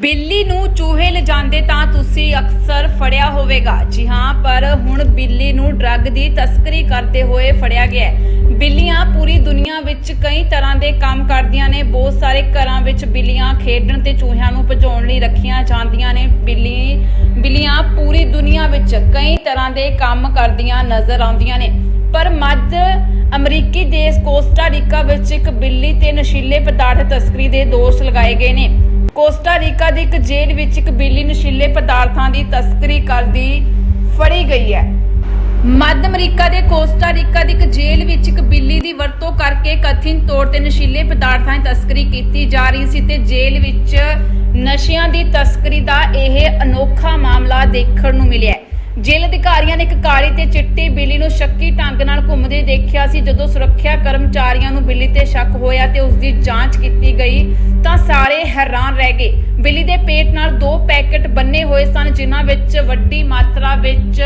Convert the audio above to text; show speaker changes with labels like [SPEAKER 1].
[SPEAKER 1] ਬਿੱਲੀ ਨੂੰ ਚੂਹੇ ਲਿਜਾਂਦੇ ਤਾਂ ਤੁਸੀਂ ਅਕਸਰ ਫੜਿਆ ਹੋਵੇਗਾ। ਜੀ ਹਾਂ, ਪਰ ਹੁਣ ਬਿੱਲੀ ਨੂੰ ਡਰੱਗ ਦੀ ਤਸਕਰੀ ਕਰਦੇ ਹੋਏ ਫੜਿਆ ਗਿਆ ਬਿੱਲੀਆਂ ਪੂਰੀ ਦੁਨੀਆ ਵਿੱਚ ਕਈ ਤਰ੍ਹਾਂ ਦੇ ਕੰਮ ਕਰਦੀਆਂ ਨੇ। ਬਹੁਤ ਸਾਰੇ ਘਰਾਂ ਵਿੱਚ ਬਿੱਲੀਆਂ ਖੇਡਣ ਤੇ ਚੂਹਿਆਂ ਨੂੰ ਭਜਾਉਣ ਲਈ ਰੱਖੀਆਂ ਜਾਂਦੀਆਂ ਨੇ। ਬਿੱਲੀ, ਬਿੱਲੀਆਂ ਪੂਰੀ ਦੁਨੀਆ ਵਿੱਚ ਕਈ ਤਰ੍ਹਾਂ ਦੇ ਕੰਮ ਕਰਦੀਆਂ ਨਜ਼ਰ ਆਉਂਦੀਆਂ ਨੇ। ਪਰ ਮੱਧ ਅਮਰੀਕੀ ਦੇਸ਼ ਕੋਸਟਾ ਰੀਕਾ ਵਿੱਚ ਇੱਕ ਬਿੱਲੀ ਤੇ ਨਸ਼ੀਲੇ ਪਦਾਰਥ ਤਸਕਰੀ ਦੇ ਦੋਸ਼ ਲਗਾਏ ਗਏ ਨੇ। ਕੋਸਟਾਰੀਕਾ ਦੀ ਇੱਕ ਜੇਲ੍ਹ ਵਿੱਚ ਇੱਕ ਬਿੱਲੀ ਨਸ਼ੀਲੇ ਪਦਾਰਥਾਂ ਦੀ ਤਸਕਰੀ ਕਰਦੀ ਫੜੀ ਗਈ ਹੈ। ਮੱਧ ਅਮਰੀਕਾ ਦੇ ਕੋਸਟਾਰੀਕਾ ਦੀ ਇੱਕ ਜੇਲ੍ਹ ਵਿੱਚ ਇੱਕ ਬਿੱਲੀ ਦੀ ਵਰਤੋਂ ਕਰਕੇ ਕਥਿਤ ਤੌਰ ਤੇ ਨਸ਼ੀਲੇ ਪਦਾਰਥਾਂ ਦੀ ਤਸਕਰੀ ਕੀਤੀ ਜਾ ਰਹੀ ਸੀ ਤੇ ਜੇਲ੍ਹ ਵਿੱਚ ਨਸ਼ਿਆਂ ਦੀ ਤਸਕਰੀ ਦਾ ਇਹ ਅਨੋਖਾ ਮਾਮਲਾ ਦੇਖਣ ਨੂੰ ਮਿਲਿਆ ਜੇਲ੍ਹ ਅਧਿਕਾਰੀਆਂ ਨੇ ਇੱਕ ਕਾਲੀ ਤੇ ਚਿੱਟੀ ਬਿੱਲੀ ਨੂੰ ਸ਼ੱਕੀ ਢੰਗ ਨਾਲ ਘੁੰਮਦੇ ਦੇਖਿਆ ਸੀ। ਜਦੋਂ ਸੁਰੱਖਿਆ ਕਰਮਚਾਰੀਆਂ ਨੂੰ ਬਿੱਲੀ ਤੇ ਸ਼ੱਕ ਹੋਇਆ ਤੇ ਉਸ ਦੀ ਜਾਂਚ ਕੀਤੀ ਗਈ, ਤਾਂ ਸਾਰੇ ਹੈਰਾਨ ਰਹਿ ਗਏ। ਬਿੱਲੀ ਦੇ ਪੇਟ ਨਾਲ ਦੋ ਪੈਕੇਟ ਬੰਨੇ ਹੋਏ ਸਨ, ਜਿਨ੍ਹਾਂ ਵਿੱਚ ਵੱਡੀ ਮਾਤਰਾ ਵਿੱਚ